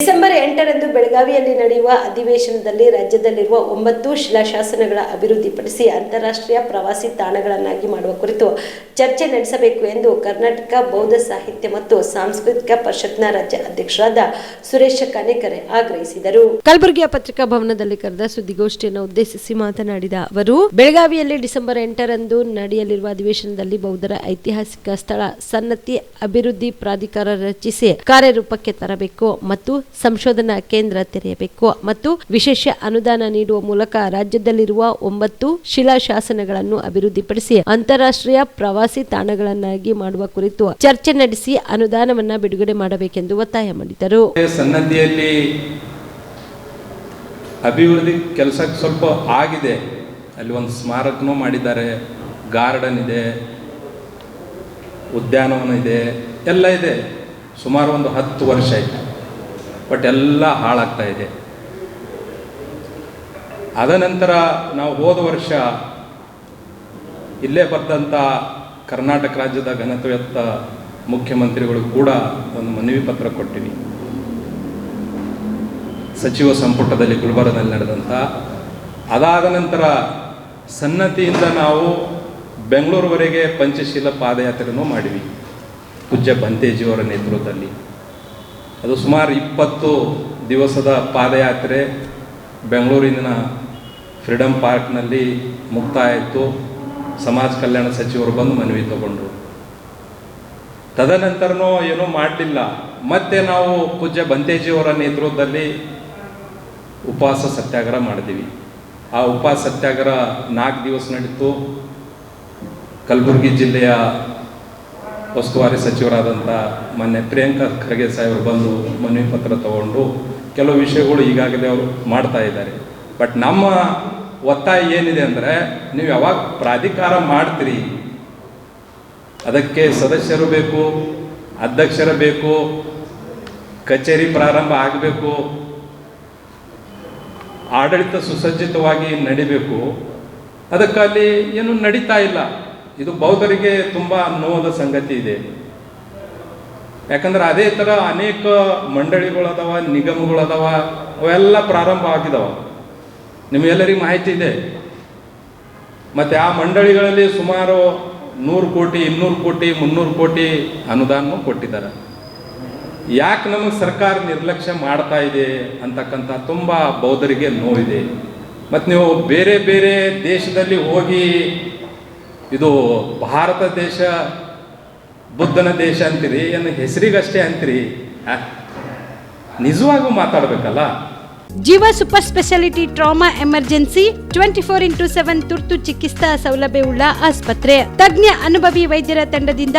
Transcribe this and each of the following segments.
December ಎಂಟರಂದು ಬೆಳಗಾವಿಯಲ್ಲಿ ನಡೆಯುವ ಅಧಿವೇಶನದಲ್ಲಿ ರಾಜ್ಯದಲ್ಲಿರುವ ಒಂಬತ್ತು ಶಿಲಾಶಾಸನಗಳ ಅಭಿವೃದ್ಧಿಪಡಿಸಿ ಅಂತಾರಾಷ್ಟ್ರೀಯ ಪ್ರವಾಸಿ ತಾಣಗಳನ್ನಾಗಿ ಮಾಡುವ ಕುರಿತು ಚರ್ಚೆ ನಡೆಸಬೇಕು ಎಂದು ಕರ್ನಾಟಕ ಬೌದ್ಧ ಸಾಹಿತ್ಯ ಮತ್ತು ಸಾಂಸ್ಕೃತಿಕ ಪರಿಷತ್ನ ರಾಜ್ಯ ಅಧ್ಯಕ್ಷರಾದ ಸುರೇಶ ಕನೇಕರೆ ಆಗ್ರಹಿಸಿದರು. ಕಲಬುರಗಿಯ ಪತ್ರಿಕಾ ಭವನದಲ್ಲಿ ಕರೆದ ಸುದ್ದಿಗೋಷ್ಠಿಯನ್ನು ಉದ್ದೇಶಿಸಿ ಮಾತನಾಡಿದ ಅವರು, ಬೆಳಗಾವಿಯಲ್ಲಿ ಡಿಸೆಂಬರ್ ಎಂಟರಂದು ನಡೆಯಲಿರುವ ಅಧಿವೇಶನದಲ್ಲಿ ಬೌದ್ಧರ ಐತಿಹಾಸಿಕ ಸ್ಥಳ ಸನ್ನತಿ ಅಭಿವೃದ್ಧಿ ಪ್ರಾಧಿಕಾರ ರಚಿಸಿ ಕಾರ್ಯರೂಪಕ್ಕೆ ತರಬೇಕು ಮತ್ತು ಸಂಶೋಧನಾ ಕೇಂದ್ರ ತೆರೆಯಬೇಕು ಮತ್ತು ವಿಶೇಷ ಅನುದಾನ ನೀಡುವ ಮೂಲಕ ರಾಜ್ಯದಲ್ಲಿರುವ ಒಂಬತ್ತು ಶಿಲಾಶಾಸನಗಳನ್ನು ಅಭಿವೃದ್ಧಿಪಡಿಸಿ ಅಂತಾರಾಷ್ಟ್ರೀಯ ಪ್ರವಾಸಿ ತಾಣಗಳನ್ನಾಗಿ ಮಾಡುವ ಕುರಿತು ಚರ್ಚೆ ನಡೆಸಿ ಅನುದಾನವನ್ನ ಬಿಡುಗಡೆ ಮಾಡಬೇಕೆಂದು ಒತ್ತಾಯ ಮಾಡಿದರು. ಸನ್ನದ್ಧಿಯಲ್ಲಿ ಅಭಿವೃದ್ಧಿ ಕೆಲಸ ಸ್ವಲ್ಪ ಆಗಿದೆ. ಅಲ್ಲಿ ಒಂದು ಸ್ಮಾರಕನೂ ಮಾಡಿದ್ದಾರೆ. ಗಾರ್ಡನ್ ಇದೆ. ಉದ್ಯಾನವನ ಇದೆ. ಎಲ್ಲ ಇದೆ. ಸುಮಾರು ಒಂದು ಹತ್ತು ವರ್ಷ ಆಯಿತು. ಬಟ್ ಎಲ್ಲ ಹಾಳಾಗ್ತಾ ಇದೆ. ಅದ ನಂತರ ನಾವು ಹೋದ ವರ್ಷ ಇಲ್ಲೇ ಬರೆದಂಥ ಕರ್ನಾಟಕ ರಾಜ್ಯದ ಘನತ್ವತ್ತ ಮುಖ್ಯಮಂತ್ರಿಗಳು ಕೂಡ ಒಂದು ಮನವಿ ಪತ್ರ ಕೊಟ್ಟಿವಿ. ಸಚಿವ ಸಂಪುಟದಲ್ಲಿ ಗುಲ್ಬರ್ಗದಲ್ಲಿ ನಡೆದಂಥ ಅದಾದ ನಂತರ ಸನ್ನತಿಯಿಂದ ನಾವು ಬೆಂಗಳೂರುವರೆಗೆ ಪಂಚಶೀಲ ಪಾದಯಾತ್ರೆಯೂ ಮಾಡಿವಿ. ಪೂಜ್ಯ ಬಂತೇಜಿಯವರ ನೇತೃತ್ವದಲ್ಲಿ. ಅದು ಸುಮಾರು ಇಪ್ಪತ್ತು ದಿವಸದ ಪಾದಯಾತ್ರೆ ಬೆಂಗಳೂರಿನ ಫ್ರೀಡಮ್ ಪಾರ್ಕ್ನಲ್ಲಿ ಮುಕ್ತಾಯ ಆಯಿತು ಸಮಾಜ ಕಲ್ಯಾಣ ಸಚಿವರು ಬಂದು ಮನವಿ ತಗೊಂಡ್ರು. ತದನಂತರನೂ ಏನೂ ಮಾಡಲಿಲ್ಲ. ಮತ್ತೆ ನಾವು ಪೂಜ್ಯ ಬಂತೇಜಿಯವರ ನೇತೃತ್ವದಲ್ಲಿ ಉಪವಾಸ ಸತ್ಯಾಗ್ರಹ ಮಾಡಿದ್ವಿ ಆ ಉಪವಾಸ ಸತ್ಯಾಗ್ರಹ ನಾಲ್ಕು ದಿವಸ ನಡೀತು. ಕಲಬುರಗಿ ಜಿಲ್ಲೆಯ ಉಸ್ತುವಾರಿ ಸಚಿವರಾದಂಥ ಮೊನ್ನೆ ಪ್ರಿಯಾಂಕಾ ಖರ್ಗೆ ಸಾಹೇಬರು ಬಂದು ಮನವಿ ಪತ್ರ ತಗೊಂಡು ಕೆಲವು ವಿಷಯಗಳು ಈಗಾಗಲೇ ಅವರು ಮಾಡ್ತಾ ಇದ್ದಾರೆ. ಬಟ್ ನಮ್ಮ ಒತ್ತಾಯ ಏನಿದೆ ಅಂದರೆ ನೀವು ಯಾವಾಗ ಪ್ರಾಧಿಕಾರ ಮಾಡ್ತೀರಿ, ಅದಕ್ಕೆ ಸದಸ್ಯರು ಬೇಕು, ಅಧ್ಯಕ್ಷರು ಬೇಕು, ಕಚೇರಿ ಪ್ರಾರಂಭ ಆಗಬೇಕು, ಆಡಳಿತ ಸುಸಜ್ಜಿತವಾಗಿ ನಡಿಬೇಕು ಅದಕ್ಕಲ್ಲಿ ಏನು ನಡೀತಾ ಇಲ್ಲ. ಇದು ಬೌದ್ಧರಿಗೆ ತುಂಬ ನೋವದ ಸಂಗತಿ ಇದೆ. ಯಾಕಂದ್ರೆ ಅದೇ ಥರ ಅನೇಕ ಮಂಡಳಿಗಳದಾವ, ನಿಗಮಗಳದಾವ, ಅವೆಲ್ಲ ಪ್ರಾರಂಭ ಆಗಿದಾವ. ನಿಮಗೆಲ್ಲರಿಗೂ ಮಾಹಿತಿ ಇದೆ. ಮತ್ತು ಆ ಮಂಡಳಿಗಳಲ್ಲಿ ಸುಮಾರು ನೂರು ಕೋಟಿ, ಇನ್ನೂರು ಕೋಟಿ, ಮುನ್ನೂರು ಕೋಟಿ ಅನುದಾನ ಕೊಟ್ಟಿದ್ದಾರೆ. ಯಾಕೆ ನಮಗೆ ಸರ್ಕಾರ ನಿರ್ಲಕ್ಷ್ಯ ಮಾಡ್ತಾ ಇದೆ ಅಂತಕ್ಕಂಥ ತುಂಬ ಬೌದ್ಧರಿಗೆ ನೋವಿದೆ. ಮತ್ತು ನೀವು ಬೇರೆ ಬೇರೆ ದೇಶದಲ್ಲಿ ಹೋಗಿ ಇದು ಭಾರತ ದೇಶ, ಬುದ್ಧನ ದೇಶ ಅಂತೀರಿ, ಏನು ಹೆಸರಿಗಷ್ಟೇ ಅಂತೀರಿ? ನಿಜವಾಗೂ ಮಾತಾಡಬೇಕಲ್ಲ Jeeva super speciality trauma emergency twenty four into seven ತುರ್ತು ಚಿಕಿತ್ಸಾ ಸೌಲಭ್ಯವುಳ್ಳ ಆಸ್ಪತ್ರೆ ತಜ್ಞ ಅನುಭವಿ ವೈದ್ಯರ ತಂಡದಿಂದ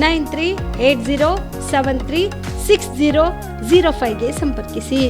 nine three eight zero seven three six zero zero ಫೈವ್ಗೆ ಸಂಪರ್ಕಿಸಿ.